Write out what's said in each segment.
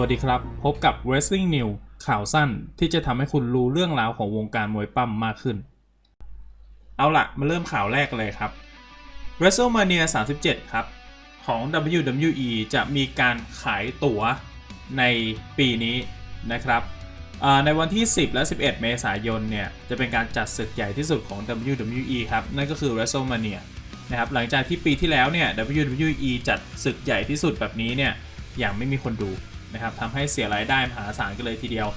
วัสดีครับ พบกับ Wrestling News ข่าวสั้นที่จะทำให้คุณรู้เรื่องราวของวงการมวยปั้มมากขึ้น เอาละมาเริ่มข่าวแรกเลยครับ WrestleMania 37 ครับ ของ WWE จะมีการขายตั๋วในปีนี้นะครับ ในวันที่ 10 และ 11 เมษายนเนี่ย จะเป็นการจัดศึกใหญ่ที่สุดของ WWE ครับ นั่นก็คือ WrestleMania นะครับ หลังจากที่ปีที่แล้วเนี่ย WWE จัดศึกใหญ่ที่สุดแบบนี้เนี่ยอย่างไม่มีคนดู นะครับทำให้เสียรายได้มหาศาลกันเลยทีเดียว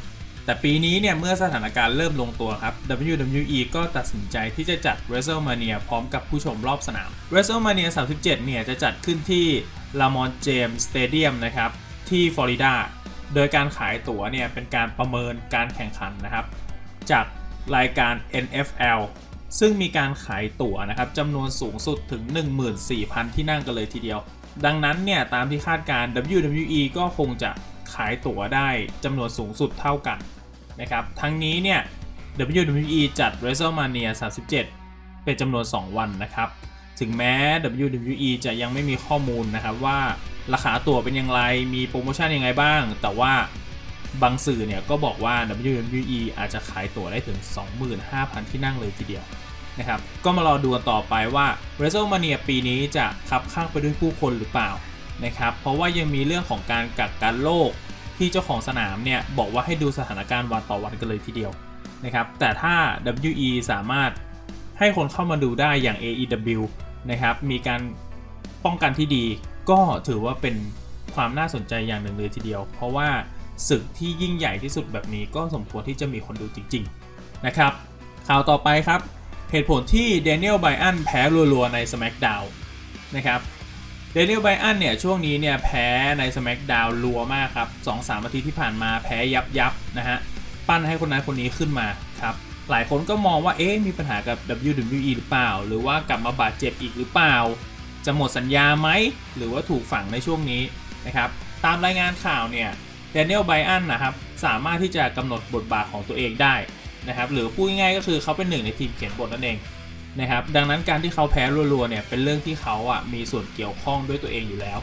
แต่ปีนี้เนี่ยเมื่อสถานการณ์เริ่มลงตัวครับ WWE ก็ตัดสินใจที่จะจัด WrestleMania พร้อมกับผู้ชมรอบสนาม WrestleMania 37 เนี่ยจะจัดขึ้นที่ Lamont James Stadium นะครับที่ฟลอริดาโดยการขายตั๋วเนี่ยเป็นการประเมินการแข่งขันนะครับ จากรายการ NFL ซึ่งมีการขายตั๋วนะครับจำนวนสูงสุดถึง 14,000 ที่นั่งกันเลยทีเดียว ดังนั้นเนี่ยตามที่คาดการ WWE ก็คงจะขายตั๋วได้จำนวนสูงสุดเท่ากันนะครับ ทั้งนี้เนี่ย WWE จัด WrestleMania 37 เป็นจำนวน 2 วันนะครับ ถึงแม้ WWE จะยังไม่มีข้อมูลนะครับว่าราคาตั๋วเป็นอย่างไร มีโปรโมชั่นยังไงบ้าง แต่ว่าบางสื่อเนี่ยก็บอกว่า WWE อาจจะขายตั๋วได้ถึง 25,000 ที่นั่งเลยทีเดียว นะครับ ก็มารอดูกันต่อไปว่า WrestleMania ปีนี้จะคับข้างไปด้วยผู้คนหรือเปล่านะครับ เพราะว่ายังมีเรื่องของการกักกันโรคที่เจ้าของสนามเนี่ยบอกว่าให้ดูสถานการณ์วันต่อวันกันเลยทีเดียวนะครับ แต่ถ้า WE สามารถให้คนเข้ามาดูได้อย่าง AEW นะครับ มีการป้องกันที่ดีก็ถือว่าเป็นความน่าสนใจอย่างหนึ่งเลยทีเดียว เพราะว่าศึกที่ยิ่งใหญ่ที่สุดแบบนี้ก็สมควรที่จะมีคนดูจริง ๆ นะครับ ข่าวต่อไปครับ เหตุผลที่เดนิเอลไบอันแพ้รัวๆใน SmackDown นะครับเดนิเอลไบอันเนี่ยช่วงนี้เนี่ยแพ้ใน SmackDown รัวมากครับ2-3อาทิตย์ที่ผ่านมาแพ้ยับยับๆนะฮะปั้นให้คนนั้นคนนี้ขึ้นมาครับหลายคนก็มองว่าเอ๊ะมีปัญหากับ WWE หรือเปล่า หรือว่ากลับมาบาดเจ็บอีกหรือเปล่า จะหมดสัญญาไหมหรือว่าถูกฝังในช่วงนี้นะครับตามรายงานข่าวเนี่ยเดนิเอลไบอันนะครับสามารถที่จะกำหนดบทบาทของตัวเองได้ นะครับหรือพูดง่ายๆก็คือเขาเป็นหนึ่งในทีมเขียนบทนั่นเองนะครับดังนั้นการที่เขาแพ้รัวๆเนี่ยเป็นเรื่องที่เขาอะมีส่วนเกี่ยวข้องด้วยตัวเองอยู่แล้ว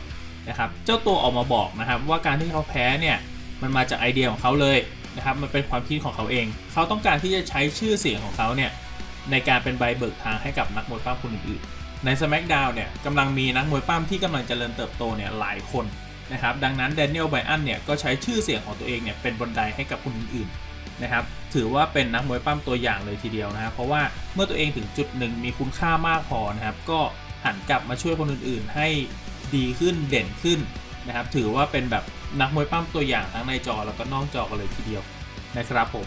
นะครับเจ้าตัวออกมาบอกนะครับว่าการที่เขาแพ้เนี่ยมันมาจากไอเดียของเขาเลยนะครับมันเป็นความคิดของเขาเอง เขาต้องการที่จะใช้ชื่อเสียงของเขาเนี่ยในการเป็นใบเบิกทางให้กับนักมวยปั้มคนอื่นๆใน SmackDown เนี่ยกำลังมีนักมวยปั้มที่กำลังเจริญเติบโตเนี่ยหลายคนนะครับดังนั้นแดเนียลไบอันเนี่ยก็ใช้ชื่อเสียงของตัวเองเนี่ยเป็นบันไดให้กับคนอื่นๆนะครับ ถือว่าเป็นนักมวยปั้มตัวอย่างเลยทีเดียวนะครับเพราะว่าเมื่อตัวเองถึงจุดหนึ่งมีคุณค่ามากพอนะครับก็หันกลับมาช่วยคนอื่นๆ ให้ดีขึ้นเด่นขึ้นนะครับถือว่าเป็นแบบนักมวยปั้มตัวอย่างทั้งในจอแล้วก็นอกจอกันเลยทีเดียวนะครับผม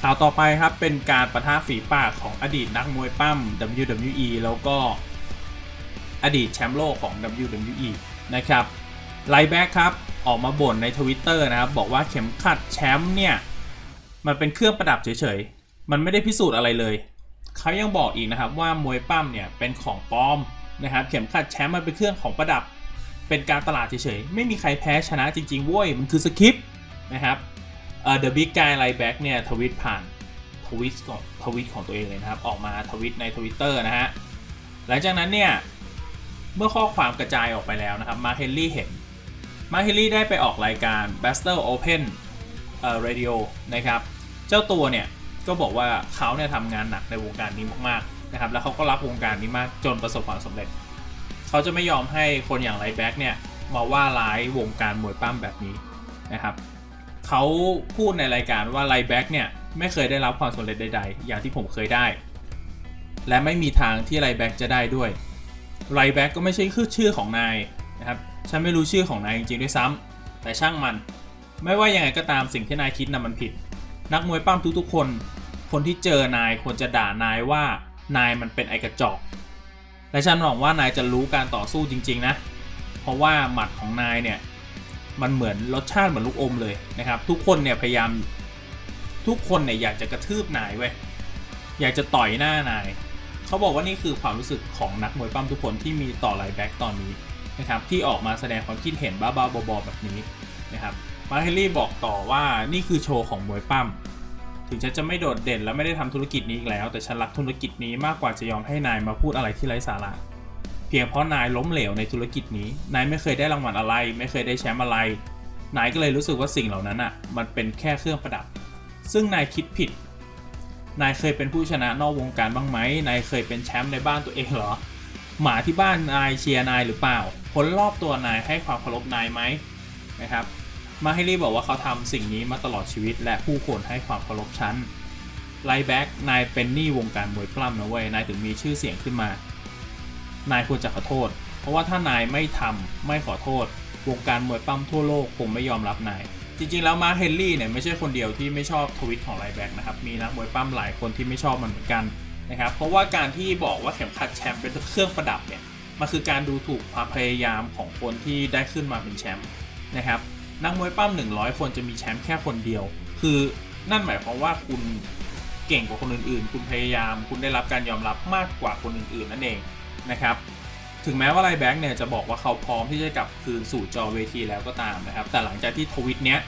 ข่าวต่อไปครับเป็นการประทะฝีปากของอดีตนักมวยปั้ม WWE แล้วก็อดีตแชมป์โลกของ WWE นะครับไลแบ็กครับออกมาบ่นใน Twitter นะครับบอกว่าเข็มขัดแชมป์เนี่ย มันเป็นเครื่องประดับเฉยๆ มันไม่ได้พิสูจน์อะไรเลย เขายังบอกอีกนะครับว่ามวยปั้มเนี่ยเป็นของปลอมนะครับเข็มขัดแชมป์มันเป็นเครื่องของประดับ เป็นการตลาดเฉยๆ ไม่มีใครแพ้ชนะจริงๆเว้ย มันคือสคริปต์นะครับเอ่อ The Big Guy Right Back เนี่ยทวิตผ่านทวิตของทวิตของตัวเองเลยนะครับ ออกมาทวิตใน Twitter นะฮะ หลังจากนั้นเนี่ย เมื่อข้อความกระจายออกไปแล้วนะครับ มาเฮนรี่เห็น มาเฮนรี่ได้ไปออกรายการ Battle Open เอ่อ Radio นะครับ เจ้าตัวเนี่ยก็บอกว่าเขาเนี่ยทำงานหนักในวงการนี้มากๆนะครับแล้วเขาก็รักวงการนี้มากจนประสบความสำเร็จ เขาจะไม่ยอมให้คนอย่างไรแบ็กเนี่ยมาว่าร้ายวงการมวยปั้มแบบนี้นะครับเขาพูดในรายการว่าไลแบ็กเนี่ยไม่เคยได้รับความสำเร็จใดๆ อย่างที่ผมเคยได้ และไม่มีทางที่ไลแบ็กจะได้ด้วยไรแบ็กก็ไม่ใช่คือชื่อของนายนะครับฉันไม่รู้ชื่อของนายจริงๆด้วยซ้ำแต่ช่างมัน ไม่ว่ายังไงก็ตามสิ่งที่นายคิดนะมันผิด นักมวยปั้มทุกๆคน คนที่เจอนายควรจะด่านายว่านายมันเป็นไอกระจอก และฉันหวังว่านายจะรู้การต่อสู้จริง ๆ นะ เพราะว่าหมัดของนายเนี่ยมันเหมือนรสชาติเหมือนลูกอมเลยนะครับ ทุกคนเนี่ยพยายามทุกคนเนี่ยอยากจะกระทืบนายเว้ยอยากจะต่อยหน้านายเขาบอกว่านี่คือความรู้สึกของนักมวยปั้มทุกคนที่มีต่อไลแบ็กตอนนี้นะครับที่ออกมาแสดงความคิดเห็นบ้าๆบอๆแบบนี้นะครับ มาเฮลลี่บอกต่อว่านี่คือโชว์ของมวยปั้ม ถึงฉันจะไม่โดดเด่นและไม่ได้ทำธุรกิจนี้อีกแล้ว แต่ฉันรักธุรกิจนี้มากกว่าจะยอมให้นายมาพูดอะไรที่ไร้สาระ เพียงเพราะนายล้มเหลวในธุรกิจนี้ นายไม่เคยได้รางวัลอะไร ไม่เคยได้แชมป์อะไร นายก็เลยรู้สึกว่าสิ่งเหล่านั้นอะ มันเป็นแค่เครื่องประดับ ซึ่งนายคิดผิด นายเคยเป็นผู้ชนะนอกวงการบ้างไหม นายเคยเป็นแชมป์ในบ้านตัวเองเหรอ หมาที่บ้านนายเชียร์นายหรือเปล่า คนรอบตัวนายให้ความเคารพนายไหมนะครับ มาให้รีบอกว่าเขาทำสิ่งนี้มาตลอดชีวิต และผู้คนให้ความเคารพฉันไลแบ็กนายเป็นหนี้วงการมวยปล้ำนะเว้ย นายถึงมีชื่อเสียงขึ้นมา นายควรจะขอโทษ เพราะว่าถ้านายไม่ทำไม่ขอโทษ วงการมวยปล้ำทั่วโลกคงไม่ยอมรับนาย จริงๆแล้วมาเฮนรี่เนี่ยไม่ใช่คนเดียวที่ไม่ชอบทวิตของไลแบ็กนะครับ มีนักมวยปล้ำหลายคนที่ไม่ชอบมันเหมือนกันนะครับ เพราะว่าการที่บอกว่าเข็มขัดแชมป์เป็นเครื่องประดับเนี่ย มันคือการดูถูกความพยายามของคนที่ได้ขึ้นมาเป็นแชมป์นะครับ นักมวยปั้ม100 คนจะมีแชมป์แค่คนเดียว คือนั่นหมายความว่าคุณเก่งกว่าคนอื่นๆ คุณพยายาม คุณได้รับการยอมรับมากกว่าคนอื่นๆ นั่นเองนะครับ ถึงแม้ว่าไลแบ็กเนี่ยจะบอกว่าเขาพร้อมที่จะกลับคืนสู่จอเวทีแล้วก็ตามนะครับ แต่หลังจากที่ทวิตเนี้ย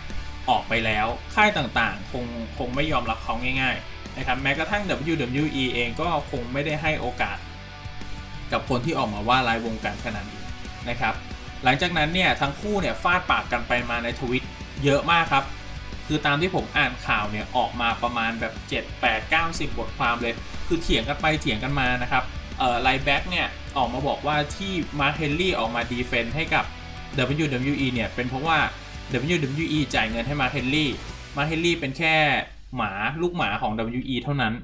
ออกไปแล้ว ค่ายต่างๆ คงคงไม่ยอมรับเขาง่ายๆ นะครับ แม้กระทั่ง WWE เองก็คงไม่ได้ให้โอกาส กับคนที่ออกมาว่ารายวงการขนาดนี้นะครับ หลังจากนั้นเนี่ยทั้งคู่เนี่ยฟาดปากกันไปมาในทวิตเยอะมากครับ คือตามที่ผมอ่านข่าวเนี่ยออกมาประมาณแบบ 7 8 9 10 บทความเลย คือเถียงกันไปเถียงกันมานะครับเอ่อไลแบ็กเนี่ยออกมาบอกว่าที่มาร์คเฮนรี่ออกมาดีเฟนต์ให้กับ WWE เนี่ยเป็นเพราะว่า WWE จ่ายเงินให้มาร์คเฮนรี่มาร์คเฮนรี่เป็นแค่หมาลูกหมาของ WWE เท่านั้น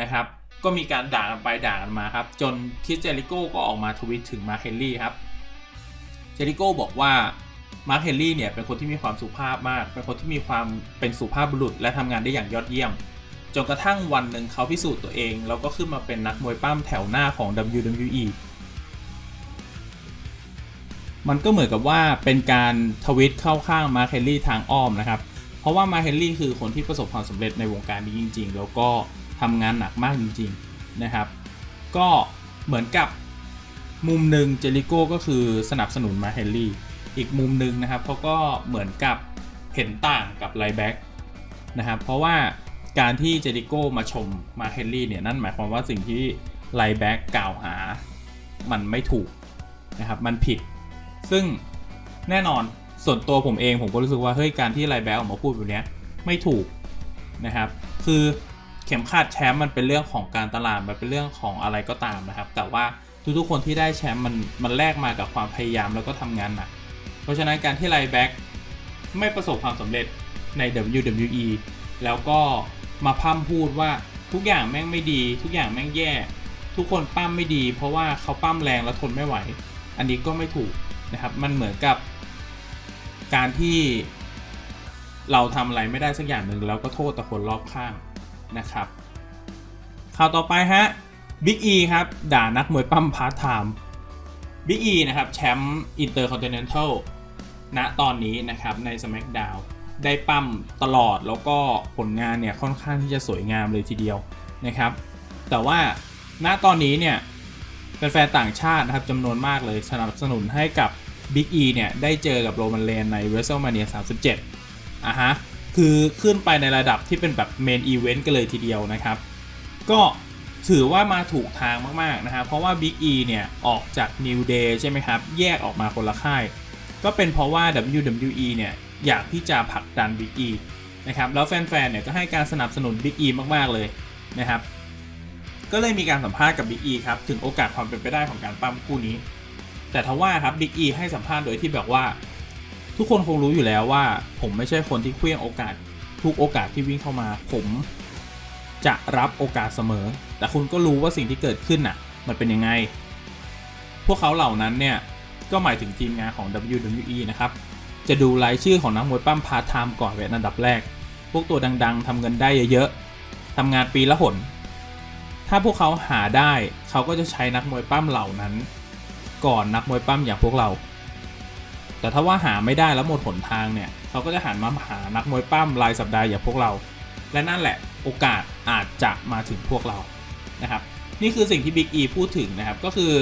นะครับ ก็มีการด่ากันไปด่ากันมาครับ จนคิสเจริโก้ก็ออกมาทวิตถึงมาร์คเฮนรี่ครับ เจริโก้บอกว่ามาร์คเฮนรี่เนี่ยเป็นคนที่มีความสุภาพมาก เป็นคนที่มีความเป็นสุภาพบุรุษ และทำงานได้อย่างยอดเยี่ยม จนกระทั่งวันหนึ่งเขาพิสูจน์ตัวเอง แล้วก็ขึ้นมาเป็นนักมวยปั้มแถวหน้าของ WWE มันก็เหมือนกับว่าเป็นการทวิตเข้าข้างมาร์คเฮนรี่ทางอ้อมนะครับ เพราะว่ามาร์คเฮนรี่คือคนที่ประสบความสำเร็จในวงการนี้จริง ๆ แล้วก็ทำงานหนักมากจริง ๆนะครับ ก็เหมือนกับ มุมหนึ่งเจริโก้ก็คือสนับสนุนมาเฮนรี่ อีกมุมหนึ่งนะครับเขาก็เหมือนกับเห็นต่างกับไลแบ็กนะครับเพราะว่าการที่เจริโก้มาชมมาเฮนรี่เนี่ยนั่นหมายความว่าสิ่งที่ไลแบ็กกล่าวหามันไม่ถูกนะครับมันผิด ซึ่งแน่นอนส่วนตัวผมเองผมก็รู้สึกว่าเฮ้ยการที่ไลแบ็กออกมาพูดแบบเนี้ยไม่ถูกนะครับคือเข็มขัดแชมป์มันเป็นเรื่องของการตลาดมันเป็นเรื่องของอะไรก็ตามนะครับ แต่ว่า ทุกๆคนที่ได้แชมป์มันมันแลกมากับความพยายามแล้วก็ทำงานหนัก เพราะฉะนั้นการที่ไลแบ็กไม่ประสบความสำเร็จใน WWE แล้วก็มาพร่ำพูดว่าทุกอย่างแม่งไม่ดี ทุกอย่างแม่งแย่ ทุกคนปั้มไม่ดี เพราะว่าเขาปั้มแรงแล้วทนไม่ไหว อันนี้ก็ไม่ถูกนะครับ มันเหมือนกับ การที่เราทำอะไรไม่ได้สักอย่างหนึ่งแล้วก็โทษแต่คนรอบข้างนะครับข่าวต่อไปฮะ บิ๊กอีครับ ด่านักมวยปั้มพาร์ทไทม์บิ๊กอีนะครับ แชมป์อินเตอร์คอนติเนนทัลณตอนนี้นะครับ ใน SmackDown ได้ปั้มตลอดแล้วก็ผลงานเนี่ยค่อนข้างที่จะสวยงามเลยทีเดียวนะครับ แต่ว่าณตอนนี้เนี่ยแฟนๆต่างชาตินะครับจำนวนมากเลยสนับสนุนให้กับ Big E เนี่ยได้เจอกับโรมันเลนใน WrestleMania 37อะฮะคือขึ้นไปในระดับที่เป็นแบบเมนอีเวนต์กันเลยทีเดียวนะครับ ก็ ถือว่ามาถูกทางมากๆนะครับ เพราะว่า Big E เนี่ย ออกจาก New Day ใช่ไหมครับ แยกออกมาคนละค่าย ก็เป็นเพราะว่า WWE เนี่ย อยากที่จะผลักดัน Big E นะครับ แล้วแฟนๆ เนี่ย ก็ให้การสนับสนุน Big E มากๆ เลยนะครับ ก็เลยมีการสัมภาษณ์กับ Big E ครับ ถึงโอกาสความเป็นไปได้ของการปั้มคู่นี้ แต่ทว่าครับ Big E ให้สัมภาษณ์โดยที่แบบว่า ทุกคนคงรู้อยู่แล้วว่า ผมไม่ใช่คนที่เคลี้ยงโอกาสทุกโอกาสที่วิ่งเข้ามา ผม จะรับโอกาสเสมอ แต่คุณก็รู้ว่าสิ่งที่เกิดขึ้นน่ะ มันเป็นยังไง พวกเขาเหล่านั้นเนี่ย ก็หมายถึงทีมงานของ WWE นะครับ จะดูรายชื่อของนักมวยปั้มพาร์ทไทม์ก่อนเป็นอันดับแรก พวกตัวดังๆทำเงินได้เยอะๆทำงานปีละหน ถ้าพวกเขาหาได้ เขาก็จะใช้นักมวยปั้มเหล่านั้น ก่อนนักมวยปั้มอย่างพวกเรา แต่ถ้าว่าหาไม่ได้แล้วหมดหนทางเนี่ย เขาก็จะหันมาหานักมวยปั้มรายสัปดาห์อย่างพวกเรา และนั่นแหละ โอกาสอาจจะมาถึงพวกเรานะครับ นี่คือสิ่งที่ Big E พูดถึงนะครับ ก็คือ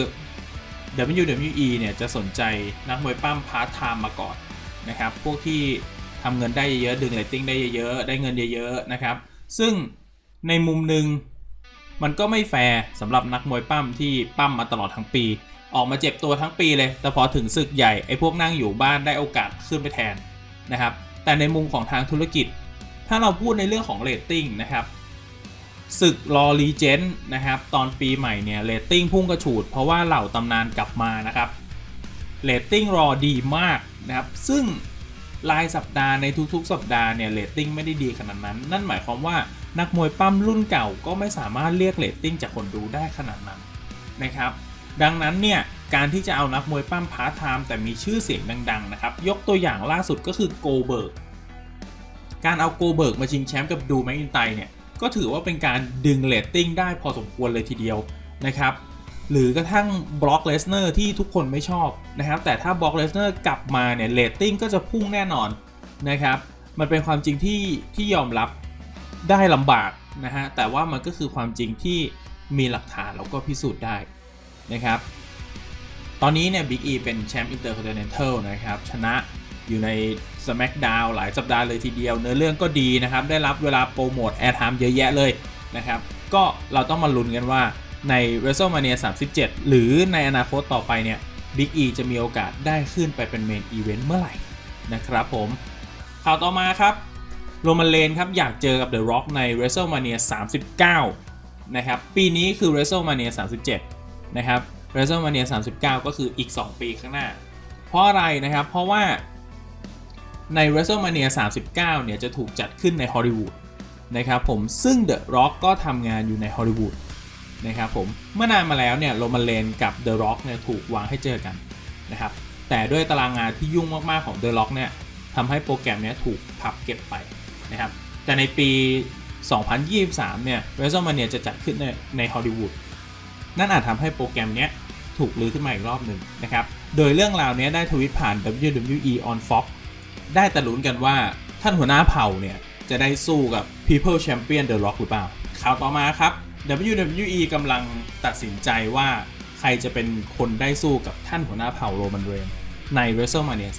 WWE เนี่ยจะสนใจนักมวยปั้มพาร์ทไทม์มาก่อนนะครับ พวกที่ทำเงินได้เยอะๆดึงเรตติ้งได้เยอะๆได้เงินเยอะๆนะครับ ซึ่งในมุมหนึ่งมันก็ไม่แฟร์สำหรับนักมวยปั้มที่ปั้มมาตลอดทั้งปี ออกมาเจ็บตัวทั้งปีเลย แต่พอถึงศึกใหญ่ไอ้พวกนั่งอยู่บ้านได้โอกาสขึ้นไปแทนนะครับ แต่ในมุมของทางธุรกิจ ถ้าเราพูดในเรื่องของเรตติ้งนะครับศึกรอรีเจนนะครับตอนปีใหม่เนี่ยเรตติ้งพุ่งกระฉูด เพราะว่าเหล่าตำนานกลับมานะครับเรตติ้งรอดีมากนะครับซึ่งรายสัปดาห์ในทุกๆ สัปดาห์เนี่ยเรตติ้งไม่ได้ดีขนาดนั้น นั่นหมายความว่านักมวยปั้มรุ่นเก่าก็ไม่สามารถเรียกเรตติ้งจากคนดูได้ขนาดนั้นนะครับ ดังนั้นเนี่ยการที่จะเอานักมวยปั้มพาร์ทไทม์แต่มีชื่อเสียงดังๆนะครับยกตัวอย่างล่าสุดก็คือโกเบิร์ก การเอาโกเบิร์กมาชิงแชมป์กับดูแมกอินไตเนี่ยก็ถือว่าเป็นการดึงเรตติ้งได้พอสมควรเลยทีเดียวนะครับหรือกระทั่งบล็อกเลสเนอร์ที่ทุกคนไม่ชอบนะครับแต่ถ้าบล็อกเลสเนอร์กลับมาเนี่ยเรตติ้งก็จะพุ่งแน่นอนนะครับมันเป็นความจริงที่ที่ยอมรับได้ลำบากนะฮะแต่ว่ามันก็คือความจริงที่มีหลักฐานแล้วก็พิสูจน์ได้นะครับตอนนี้เนี่ยบิ๊กอีเป็นแชมป์อินเตอร์คอนติเนนทัลนะครับชนะอยู่ใน SmackDown หลายสัปดาห์เลยทีเดียว เนื้อเรื่องก็ดีนะครับ ได้รับเวลาโปรโมทแอร์ไทม์เยอะแยะเลยนะครับ ก็เราต้องมาลุ้นกันว่าใน WrestleMania 37 หรือในอนาคตต่อไปเนี่ย Big E จะมีโอกาสได้ขึ้นไปเป็นเมนอีเวนต์เมื่อไหร่นะครับผมข่าวต่อมาครับโรมันเลนครับอยากเจอกับ The Rock ใน WrestleMania 39 นะครับ ปีนี้คือ WrestleMania 37 นะครับ WrestleMania 39 ก็คืออีก 2 ปีข้างหน้า เพราะอะไรนะครับ เพราะว่า ใน WrestleMania 39 เนี่ยจะถูกจัดขึ้นในฮอลลีวูดนะครับผมซึ่ง The Rock ก็ทำงานอยู่ในฮอลลีวูดนะครับผมเมื่อนานมาแล้วเนี่ยโรมันเลนกับ The Rock เนี่ยถูกวางให้เจอกันนะครับแต่ด้วยตารางงานที่ยุ่งมากๆของ The Rock เนี่ยทำให้โปรแกรมเนี้ยถูกพับเก็บไปนะครับแต่ในปี 2023 เนี่ย WrestleMania จะจัดขึ้นในในฮอลลีวูดนั่นอาจทำให้โปรแกรมเนี้ยถูกลื้อขึ้นมาอีกรอบหนึ่งนะครับ โดยเรื่องราวนี้ได้ทวิตผ่าน WWE on Fox ได้แต่ลุ้นกันว่าท่านหัวหน้าเผ่าเนี่ย จะได้สู้กับ People Champion The Rock หรือเปล่า ข่าวต่อมาครับ WWE กำลังตัดสินใจว่าใครจะเป็นคนได้สู้กับท่านหัวหน้าเผ่าโรมันเรนใน WrestleMania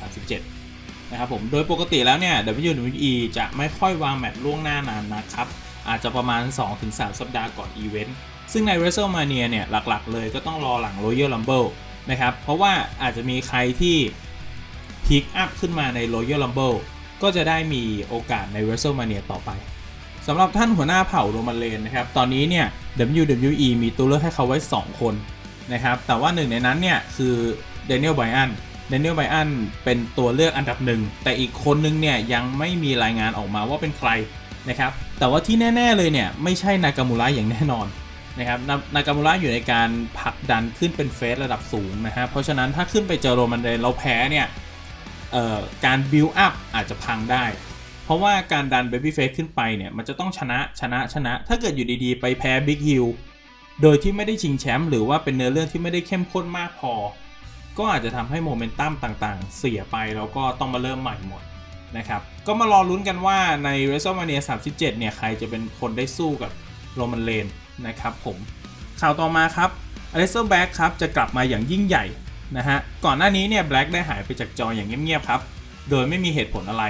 37 นะครับผม โดยปกติแล้วเนี่ย WWE จะไม่ค่อยวางแมตช์ล่วงหน้านานนะครับ อาจจะประมาณ 2-3 สัปดาห์ก่อนอีเวนต์ ซึ่งใน WrestleMania เนี่ย หลักๆ เลยก็ต้องรอหลัง Royal Rumble นะครับ เพราะว่าอาจจะมีใครที่ พิกอัพขึ้นมาใน Royal Rumble ก็จะได้มีโอกาสใน WrestleMania ต่อไปสำหรับท่านหัวหน้าเผ่าโรมันเลนนะครับ ตอนนี้เนี่ย WWE มีตัวเลือกให้เขาไว้ 2 คนนะครับ แต่ว่าหนึ่งในนั้นเนี่ย คือเดนิเอลไบอันเดนิเอลไบอันเป็นตัวเลือกอันดับหนึ่ง แต่อีกคนนึงเนี่ย ยังไม่มีรายงานออกมาว่าเป็นใครนะครับ แต่ว่าที่แน่ ๆ เลยเนี่ย ไม่ใช่นากามูระอย่างแน่นอนนะครับนานากามูระอยู่ในการผลักดันขึ้นเป็นเฟสระดับสูงนะฮะ เพราะฉะนั้นถ้าขึ้นไปเจอโรมันเรนเราแพ้เนี่ย การบิลอัพอาจจะพังได้ เพราะว่าการดันเบบี้เฟสขึ้นไปเนี่ย มันจะต้องชนะชนะชนะ ถ้าเกิดอยู่ดีๆ ไปแพ้บิ๊กฮิลโดยที่ไม่ได้ชิงแชมป์หรือว่าเป็นเนื้อเรื่องที่ไม่ได้เข้มข้นมากพอ ก็อาจจะทำให้โมเมนตัมต่างๆ เสียไปแล้วก็ต้องมาเริ่มใหม่หมดนะครับ ก็มารอลุ้นกันว่าใน WrestleMania 37 เนี่ย ใครจะเป็นคนได้สู้กับโรมันเลนนะครับผม ข่าวต่อมาครับอเลสเตอร์แบ็กครับจะกลับมาอย่างยิ่งใหญ่ นะฮะ ก่อนหน้านี้เนี่ยแบล็กได้หายไปจากจออย่างเงียบๆครับ โดยไม่มีเหตุผลอะไร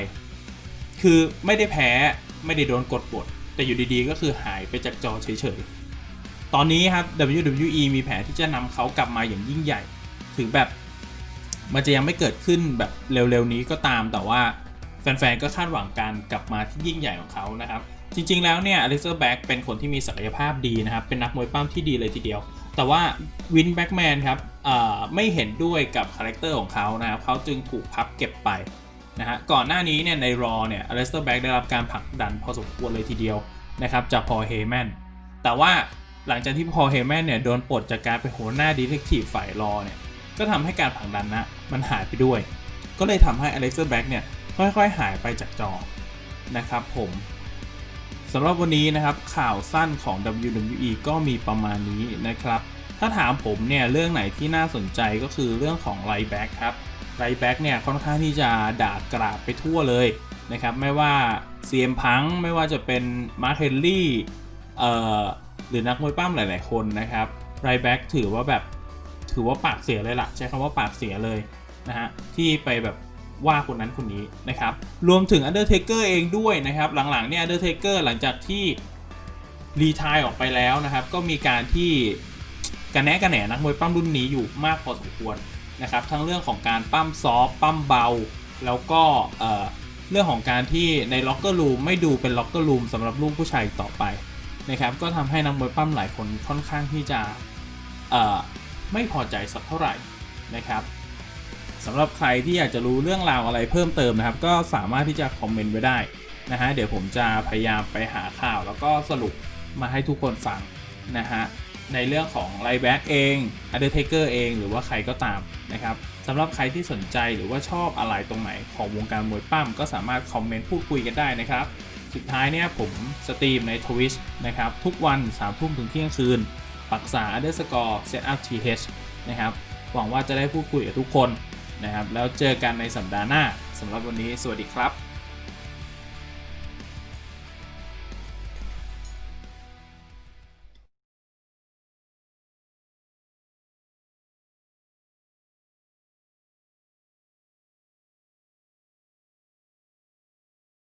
คือไม่ได้แพ้ไม่ได้โดนกดบทแต่อยู่ดีๆ ก็คือหายไปจากจอเฉยๆ ตอนนี้ครับ WWE มีแผนที่จะนำเขากลับมาอย่างยิ่งใหญ่ ถึงแบบมันจะยังไม่เกิดขึ้นแบบเร็วๆนี้ก็ตาม แต่ว่าแฟนๆ ก็คาดหวังการกลับมาที่ยิ่งใหญ่ของเขานะครับ จริงๆ แล้วเนี่ยอลิเซอร์แบ็กเป็นคนที่มีศักยภาพดีนะครับ เป็นนักมวยปั้มที่ดีเลยทีเดียว แต่ว่าวินแบ็กแมนครับ ไม่เห็นด้วยกับคาแรคเตอร์ของเขานะครับเขาจึงถูกพับเก็บไปนะฮะก่อนหน้านี้เนี่ยในรอเนี่ยอลสเตอร์แบ็กได้รับการผลักดันพอสมควรเลยทีเดียวนะครับจากพอเฮแมนแต่ว่าหลังจากที่พอเฮแมนเนี่ยโดนปลดจากการเป็นหัวหน้าดีเทคทีฟฝ่ายรอเนี่ยก็ทำให้การผลักดันนะมันหายไปด้วย ก็เลยทำให้อเล็กซ์แบ็กเนี่ยค่อยๆ หายไปจากจอนะครับผมสำหรับวันนี้นะครับข่าวสั้นของ WWE ก็มีประมาณนี้นะครับ ถ้าถามผมเนี่ยเรื่องไหนที่น่าสนใจก็คือเรื่องของไลแบ็กครับไลแบ็กเนี่ยค่อนข้างที่จะด่ากราบไปทั่วเลยนะครับไม่ว่า CM พังไม่ว่าจะเป็นมาร์คเฮนรี่เอ่อหรือนักมวยปั้มหลาย ๆ คนนะครับไรแบ็กถือว่าแบบถือว่าปากเสียเลยล่ะ ใช้คำว่าปากเสียเลยนะฮะที่ไปแบบว่าคนนั้นคนนี้นะครับ รวมถึง Undertaker เองด้วยนะครับ หลัง ๆ เนี่ย Undertaker หลังจากที่รีทายออกไปแล้วนะครับ ก็มีการที่ กันแนะกันแหนนักมวยปั้มรุ่นนี้อยู่มากพอสมควรนะครับ ทั้งเรื่องของการปั้มซอฟปั้มเบา แล้วก็เรื่องของการที่ในล็อกเกอร์รูมไม่ดูเป็นล็อกเกอร์รูมสำหรับลูกผู้ชายต่อไปนะครับ ก็ทำให้นักมวยปั้มหลายคนค่อนข้างที่จะไม่พอใจสักเท่าไหร่นะครับสำหรับใครที่อยากจะรู้เรื่องราวอะไรเพิ่มเติมนะครับ ก็สามารถที่จะคอมเมนต์ไว้ได้นะฮะเดี๋ยวผมจะพยายามไปหาข่าว แล้วก็สรุปมาให้ทุกคนฟังนะฮะ ในเรื่องของไลแบ็กเอง Undertaker เองหรือว่าใครก็ตามนะครับสำหรับใครที่สนใจหรือว่าชอบอะไรตรงไหนของวงการมวยปั้มก็สามารถคอมเมนต์พูดคุยกันได้นะครับ สุดท้ายเนี่ยผมสตรีมใน Twitch นะครับ ทุกวัน3ทุ่มถึงเที่ยงคืนปักษา underscore setup th นะครับ หวังว่าจะได้พูดคุยกับทุกคนนะครับ แล้วเจอกันในสัปดาห์หน้าสำหรับวันนี้สวัสดีครับ